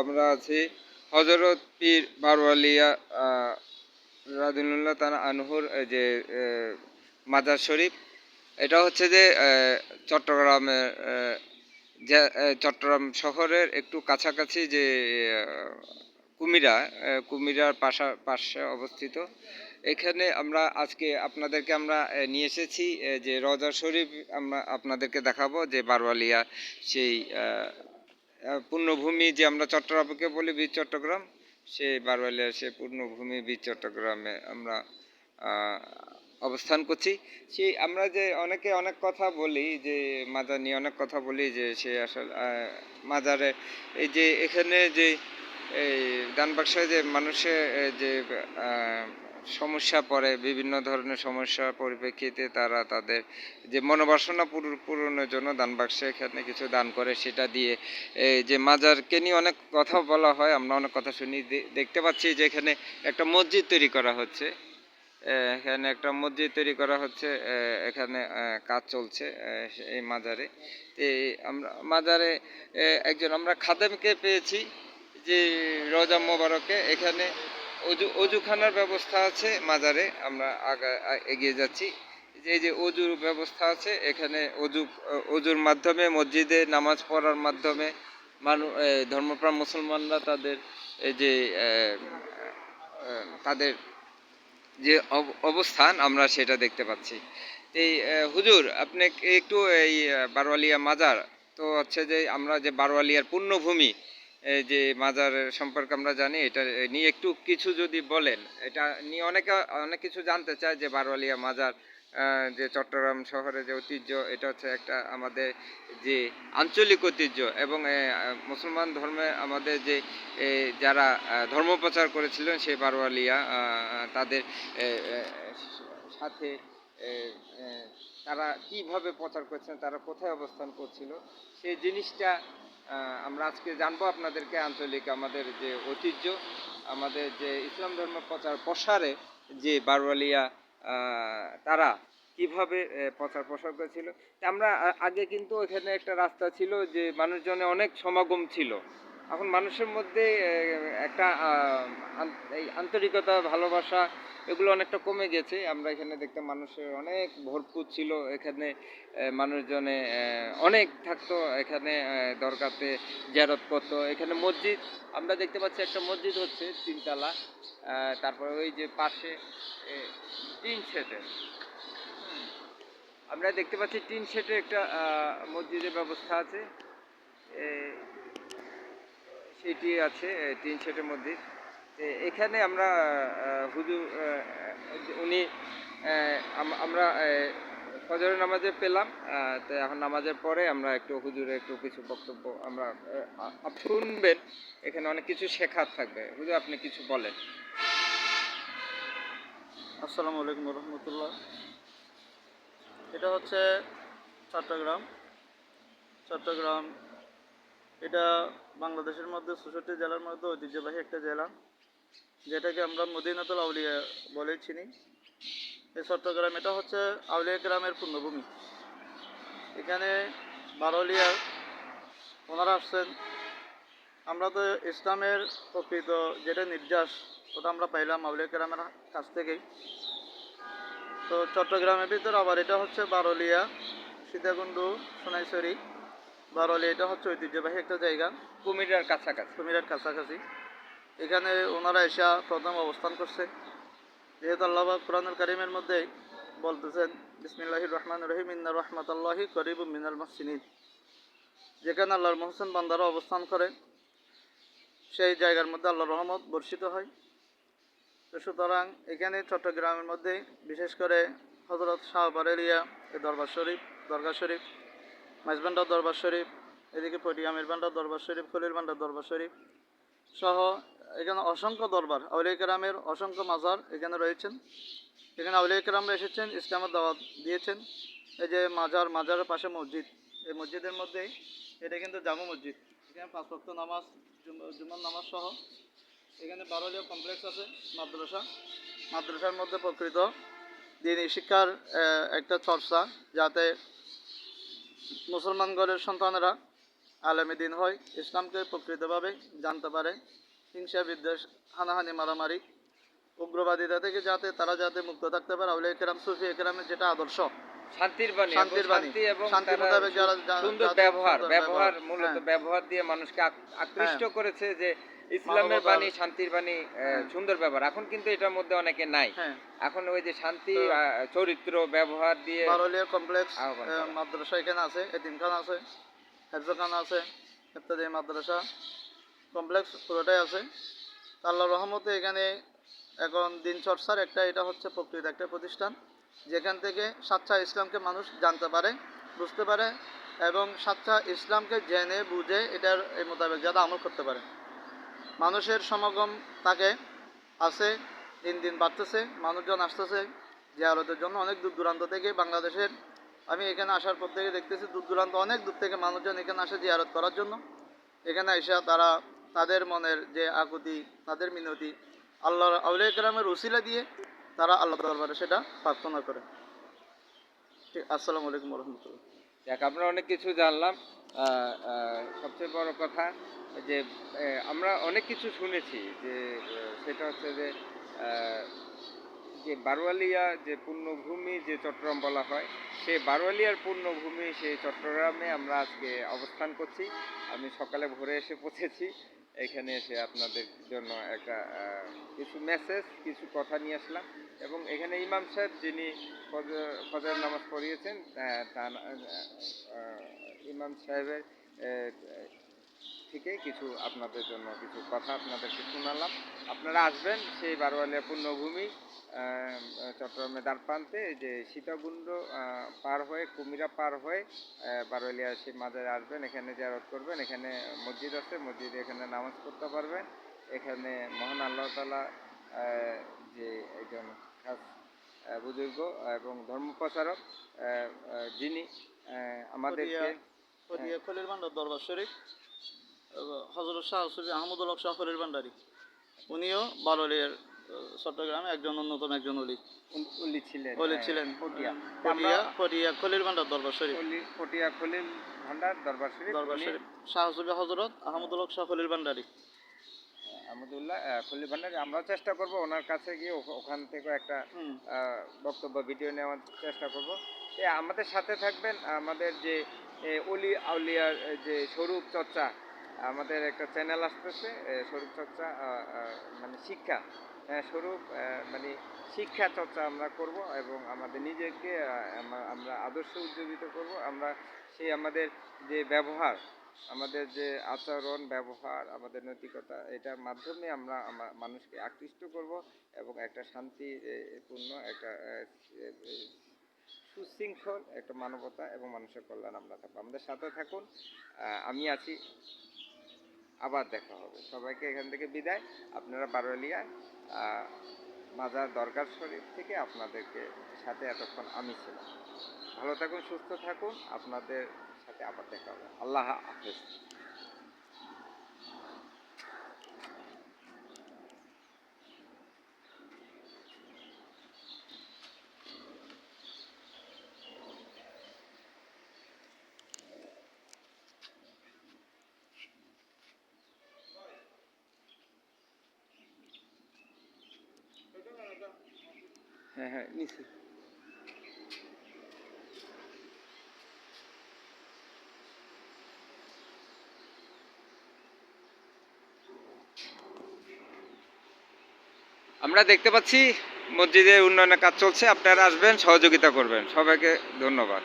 আমরা আছি। হজরত পীর বারওয়ালিয়া রাদিনুল্লাহ তানা আনহুর যে মাজার শরীফ। এটা হচ্ছে যে চট্টগ্রামের চট্টগ্রাম শহরের একটু কাছাকাছি যে কুমিরা কুমিরার পাশা, পাশে অবস্থিত। এখানে আমরা আজকে আপনাদেরকে আমরা নিয়ে এসেছি। যে রজা শরীফ আমরা আপনাদেরকে দেখাবো যে বারওয়ালিয়া সেই পূর্ণভূমি যে আমরা চট্টগ্রামকে বলি বীর চট্টগ্রাম, সেই বারওয়ালিয়া সে পূর্ণভূমি বীর চট্টগ্রামে আমরা অবস্থান করছি। সেই আমরা যে অনেকে অনেক কথা বলি, যে মাজার নিয়ে অনেক কথা বলি, যে সে আসলে মাজারে এই যে এখানে যে এই দানবাক্সায় যে মানুষের যে সমস্যা পড়ে, বিভিন্ন ধরনের সমস্যার পরিপ্রেক্ষিতে তারা তাদের যে মনোবাসনা পূরণ- পূরণের জন্য দান বাক্সে এখানে কিছু দান করে, সেটা দিয়ে যে মাজারকে নিয়ে অনেক কথা বলা হয়, আমরা অনেক কথা শুনি দেখতে পাচ্ছি যে এখানে একটা মসজিদ তৈরি করা হচ্ছে। এখানে একটা মসজিদ তৈরি করা হচ্ছে এখানে কাজ চলছে এই মাজারে। আমরা, মাজারে একজন, আমরা খাদেমকে পেয়েছি, যে রজা মোবারকে, এখানে অজু অজুখানার ব্যবস্থা আছে, মাজারে আমরা এগিয়ে যাচ্ছি। যে যে অজুর ব্যবস্থা আছে, এখানে অজু অজুর মাধ্যমে, মসজিদে নামাজ পড়ার মাধ্যমে মানু ধর্মপ্রাণ মুসলমানরা তাদের যে তাদের যে অব- অবস্থান, আমরা সেটা দেখতে পাচ্ছি। এই হুজুর, আপনি একটু এই বারোয়ালিয়া মাজার, তো হচ্ছে যে আমরা যে বারোয়ালিয়ার পূর্ণভূমি যে মাজার সম্পর্কে আমরা জানি, এটা নিয়ে একটু কিছু যদি বলেন, এটা নিয়ে অনেকে, অনেক কিছু জানতে চায় যে বারোয়ালিয়া মাজার যে চট্টগ্রাম শহরে যে ঐতিহ্য, এটা হচ্ছে একটা আমাদের যে আঞ্চলিক ঐতিহ্য এবং মুসলমান ধর্মে আমাদের যে যারা ধর্ম প্রচার করেছিলেন সেই বারোয়ালিয়া তাদের সাথে তারা কীভাবে প্রচার করছেন তারা কোথায় অবস্থান করছিল, সেই জিনিসটা আমরা আজকে জানব আপনাদেরকে আঞ্চলিক আমাদের যে ঐতিহ্য, আমাদের যে ইসলাম ধর্ম প্রচার প্রসারে যে বারওয়ালিয়া তারা কীভাবে প্রচার প্রসার করেছিল। আমরা আগে কিন্তু এখানে একটা রাস্তা ছিল যে মানুষজনে অনেক সমাগম ছিল। এখন মানুষের মধ্যে একটা আন্তরিকতা, ভালোবাসা এগুলো অনেকটা কমে গেছে। আমরা এখানে দেখতে মানুষের অনেক ভরপুর ছিল। এখানে মানুষজনে অনেক থাকতো। এখানে দরকারতে জিয়ারত করতো। এখানে মসজিদ, আমরা দেখতে পাচ্ছি একটা মসজিদ হচ্ছে তিনতলা। তারপরে ওই যে পাশে টিন শেডের আমরা দেখতে পাচ্ছি টিন শেডে একটা মসজিদের ব্যবস্থা আছে। সেটি আছে টিন শেডের মসজিদ এ, এখানে আমরা হুজুর উনি আমরা ফজরের নামাজে পেলাম তো এখন নামাজের পরে আমরা একটু হুজুরে একটু কিছু বক্তব্য আমরা শুনবেন। এখানে অনেক কিছু শেখার থাকবে। হুজুর আপনি কিছু বলেন। আসসালামু আলাইকুম রহমতুল্লাহ। এটা হচ্ছে চট্টগ্রাম। চট্টগ্রাম এটা বাংলাদেশের মধ্যে চৌষট্টি জেলার মধ্যে ঐতিহ্যবাহী একটা জেলা। যেটাকে আমরা মদিনাতুল আউলিয়া বলে চিনি। এই চট্টগ্রাম এটা হচ্ছে আউলিয়া গ্রামের পূর্ণভূমি। এখানে বারলিয়া ওনারা আসছেন। আমরা তো ইসলামের প্রকৃত যেটা নির্যাস ওটা আমরা পাইলাম আউলিয়া গ্রামের কাছ থেকেই। তো চট্টগ্রামের ভিতরে আবার এটা হচ্ছে বারলিয়া সীতাকুণ্ডু সোনাইছড়ি। বারলিয়া এটা হচ্ছে ঐতিহ্যবাহী একটা জায়গা। কুমিরার কাছাকাছি। কুমিরের কাছাকাছি। এখানে ওনারা এসা প্রথম অবস্থান করছে। যেহেতু আল্লাহ কোরআনুল কারিমের মধ্যে বলতেছেন, বিসমিল্লাহির রহমান রহিম, ইন্না রহমাতাল্লাহি করিব মিনাল মহসিনিন। যেখানে আল্লাহর মহসেন বান্দারা অবস্থান করে, সেই জায়গার মধ্যে আল্লাহর রহমত বর্ষিত হয়। তো সুতরাং এখানে চট্টগ্রামের মধ্যে, বিশেষ করে হজরত শাহ বারেলিয়া এই দরবার শরীফ, দরগা শরীফ মাইজবান্ডার দরবার শরীফ, এদিকে পটিয়ামের বান্ডার দরবার শরীফ, খলিল বান্ডার দরবার শরীফ সহ এখানে অসংখ্য দরবার। আউলিয়া কেরামের অসংখ্য মাজার এখানে রয়েছেন। এখানে আউলিয়া এসেছেন, ইসলামের দাওয়াত দিয়েছেন। এই যে মাজার, মাজারের পাশে মসজিদ, এই মসজিদের মধ্যেই এটা কিন্তু জামু মসজিদ। এখানে পাঁচ ভক্ত নামাজ, জুম- জুমার নামাজ সহ এখানে বারোলিয়া কমপ্লেক্স আছে, মাদ্রাসা। মাদ্রাসার মধ্যে প্রকৃত দিনী শিক্ষার একটা চর্চা যাতে মুসলমান ঘরের সন্তানেরা আলেমী দিন হয়, ইসলামকে প্রকৃতভাবে জানতে পারে। হিংসা বিদ্বেষ হানাহানি মারামারি উগ্রবাদীরা থেকে যাতে তারা যাতে মুক্ত থাকতে পারে আউলিয়া একরাম সুফি একরামের যেটা আদর্শ শান্তির বাণী শান্তির বাণী। এবং সুন্দর ব্যবহার ব্যবহার মূলত হ্যাঁ। ব্যবহার দিয়ে মানুষকে আকৃষ্ট করেছে যে ইসলামের বাণী শান্তির বাণী হ্যাঁ। সুন্দর ব্যবহার এখন কিন্তু এটার মধ্যে অনেকে নাই হ্যাঁ এখন ওই যে শান্তি চরিত্র ব্যবহার দিয়ে বারলিয়া কমপ্লেক্স। মাদ্রাসা এখানে আছে এতিমখানা আছে হেফজখানা আছে ইত্যাদি মাদ্রাসা কমপ্লেক্স পুরোটাই আছে। তা আল্লাহর রহমতে এখানে এখন দিন চর্চার একটা এটা হচ্ছে প্রকৃত একটা প্রতিষ্ঠান, যেখান থেকে সাচ্চা ইসলামকে মানুষ জানতে পারে, বুঝতে পারে এবং সাচ্চা ইসলামকে জেনে, বুঝে এটার এই মোতাবেক যাতে আমল করতে পারে। মানুষের সমাগম তাকে আছে, দিন দিন বাড়তেছে, মানুষজন আসতেছে জিয়ারতের জন্য অনেক দূর দূরান্ত থেকে বাংলাদেশের। আমি এখানে আসার পর থেকে দেখতেছি দূর দূরান্ত অনেক দূর থেকে মানুষজন এখানে আসে জিয়ারত করার জন্য। এখানে এসে তারা তাদের মনের যে আকুতি, তাদের মিনতি আল্লাহ আউলিয়া কেরামের উসিলা দিয়ে তারা আল্লাহ দরবারে সেটা প্রার্থনা করে। ঠিক, আসসালামু আলাইকুম রহমতুল্লাহ দেখ, আমরা অনেক কিছু জানলাম। সবচেয়ে বড় কথা যে আমরা অনেক কিছু শুনেছি যে সেটা হচ্ছে যে যে বারোয়ালিয়া যে পূর্ণভূমি যে চট্টগ্রাম বলা হয় সেই বারোয়ালিয়ার পূর্ণভূমি সেই চট্টগ্রামে আমরা আজকে অবস্থান করছি। আমি সকালে ভোরে এসে পৌঁছেছি। এখানে এসে আপনাদের জন্য একটা কিছু মেসেজ কিছু কথা নিয়ে আসলাম। এবং এখানে ইমাম সাহেব যিনি ফজর নামাজ পড়িয়েছেন আহ, ইমাম সাহেবের থেকে কিছু আপনাদের জন্য কিছু কথা আপনাদেরকে শোনালাম। আপনারা আসবেন সেই বারোয়ালিয়া পূর্ণভূমি আহ, চট্টগ্রামের দ্বারপ্রান্তে যে সীতাকুণ্ড পার হয়ে কুমিরা পার হয়ে বারোয়ালিয়া সেই মাজারে আসবেন এখানে জিয়ারত করবেন। এখানে মসজিদ আছে মসজিদে এখানে নামাজ পড়তে পারবেন। এখানে মহান আল্লাহ তালা যে একজন খাস বুজুর্গ এবং ধর্মপ্রচারক আহ, আহ, যিনি ভান্ডার দরবার শরীফ। হজরত শাহ সুফি আহমদুল হক শাহ খলিল ভান্ডারি। উনিও বারলিয়ার চট্টগ্রামে একজন অন্যতম একজন অলি। উল্লি ছিলেন অলি হ্যাঁ, ছিলেন। পটিয়া। ফরিয়া খলিল ভান্ডার দরবার শরীফ। পটিয়া খলিল ভান্ডার দরবার শরীফ দরবার শরীফ। শাহ সুফি হজরত আহমদুল হক শাহ খলিল ভান্ডারি। আহমদুল্লাহ আহ, খলিল ভান্ডারি। আমরাও চেষ্টা করব ওনার কাছে গিয়ে ওখান থেকে একটা বক্তব্য ভিডিও নেওয়ার চেষ্টা করব। এ আমাদের সাথে থাকবেন আমাদের যে অলি আউলিয়ার যে স্বরূপ চর্চা আমাদের একটা চ্যানেল আসতেছে স্বরূপ চর্চা মানে শিক্ষা। স্বরূপ মানে শিক্ষা চর্চা আমরা করব এবং আমাদের নিজেকে আমরা- আদর্শ উজ্জীবিত করব। আমরা সেই আমাদের যে ব্যবহার, আমাদের যে আচরণ, ব্যবহার, আমাদের নৈতিকতা, এটার মাধ্যমে আমরা মানুষকে আকৃষ্ট করব এবং একটা শান্তিপূর্ণ একটা সুশৃঙ্খল, একটা মানবতা এবং মানুষের কল্যাণ আমরা থাকব। আমাদের সাথে থাকুন আমি আছি। আবার দেখা হবে। সবাইকে এখান থেকে বিদায়। আপনারা বারোয়ালিয়ায় মাজার দরগার শরীফ থেকে আপনাদেরকে সাথে এতক্ষণ আমি ছিলাম। ভালো থাকুন, সুস্থ থাকুন। আপনাদের সাথে আবার দেখা হবে। আল্লাহ হাফেজ। হ্যাঁ হ্যাঁ নিচে আমরা দেখতে পাচ্ছি মসজিদের উন্নয়নের কাজ চলছে, আপনারা আসবেন, সহযোগিতা করবেন। সবাইকে ধন্যবাদ।